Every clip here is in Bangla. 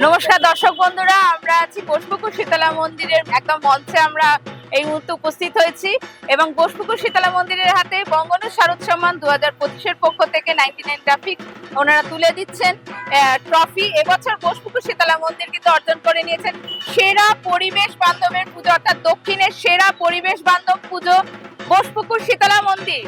নমস্কার দর্শক বন্ধুরা, আমরা আছি বোসপুকুর শীতলা মন্দিরের একদম মঞ্চে আমরা এই মুহূর্তে উপস্থিত হয়েছি এবং বোসপুকুর শীতলা মন্দিরের হাতে বঙ্গন শারদ সম্মান দু হাজার পঁচিশের পক্ষ থেকে নাইনটি নাইন ট্রাফিক ওনারা তুলে দিচ্ছেন ট্রফি। এবছর বোসপুকুর শীতলা মন্দির কিন্তু অর্জন করে নিয়েছেন সেরা পরিবেশ বান্ধবের পুজো, অর্থাৎ দক্ষিণের সেরা পরিবেশ বান্ধব পুজো বোসপুকুর শীতলা মন্দির।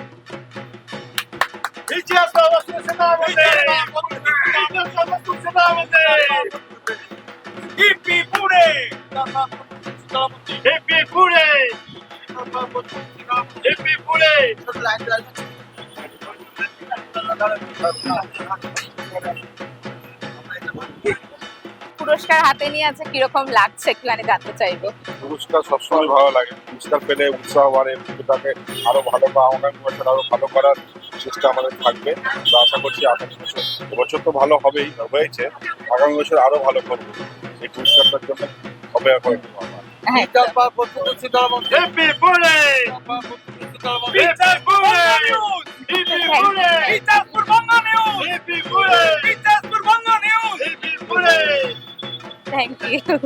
হিপি পুরে হিপি পুরে পুরস্কার হাতে নিয়ে আছে কীরকম লাগছে একটুখানি জানতে চাইব। পুরস্কার সবসময় ভালো লাগে। পুরস্কার পেলে উৎসাহ বাড়ে পুজোটাকে আরও ভালো বা আগামী বছর আরও ভালো করার চেষ্টা আমাদের থাকবে। তো আশা করছি আগামী বছর এবছর তো ভালো হবেই হয়েছে। আগামী বছর আরও ভালো করব। এই পুরস্কারটার জন্য অপেক্ষা করে থাকব আমরা। হ্যাঁ। হিপি পুরে ইতিহাস পুরে হিপি পুরে ইতিহাসপুর বাংলা নিউজ হিপি পুরে ইতিহাসপুর বাংলা নিউজ হিপি পুরে থ্যাংক ইউ